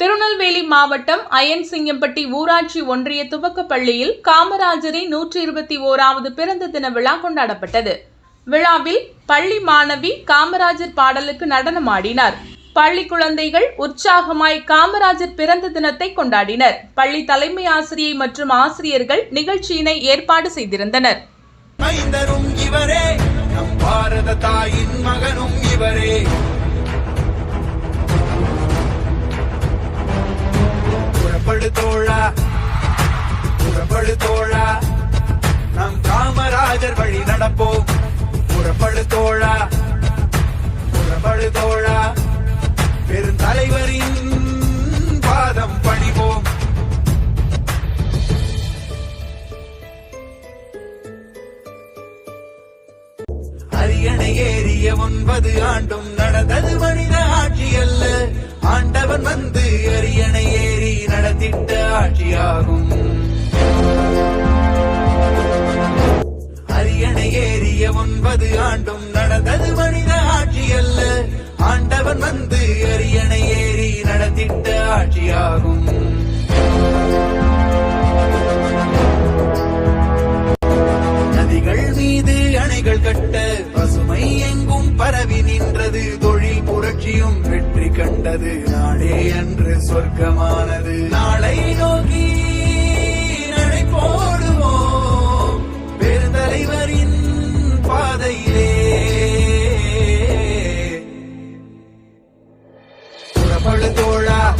திருநெல்வேலி மாவட்டம் அயன்சிங்கம்பட்டி ஊராட்சி ஒன்றிய துவக்கப் பள்ளியில் காமராஜரின் நூற்றி இருபத்தி ஓராவது பிறந்த தின விழா கொண்டாடப்பட்டது. விழாவில் பள்ளி மாணவி காமராஜர் பாடலுக்கு நடனமாடினார் பள்ளி குழந்தைகள் உற்சாகமாய் காமராஜர் பிறந்த தினத்தை கொண்டாடினர். பள்ளி தலைமை ஆசிரியை மற்றும் ஆசிரியர்கள் நிகழ்ச்சியினை ஏற்பாடு செய்திருந்தனர். இவரே நம் பாரத தாயின் மகனும் இவரே. புறப்படு தோழா. புறப்படு தோழா. நம் காமராஜர் வழி நடப்போம். புறப்படு தோழா. புறப்படு தோழா. பெருந்தலைவரின் பாதம் பணிவோம். அரியணை ஏறிய ஒன்பது ஆண்டும் நடந்தது மனித காட்சியாகும் அரியணை ஏறிய ஒன்பது ஆண்டும் நடந்தது மனித ஆட்சி அல்ல ஆண்டவன் வந்து அரியணை ஏறி நடத்திட்ட ஆட்சியாகும். நதிகள் மீது அணைகள் கட்ட சொர்க்கமானது நாடே அன்று சொர்க்கமானது. நாளை நோக்கி நடை போடுவோம். பெருந்தலைவரின் பாதையிலே. புறப்படு தோழா.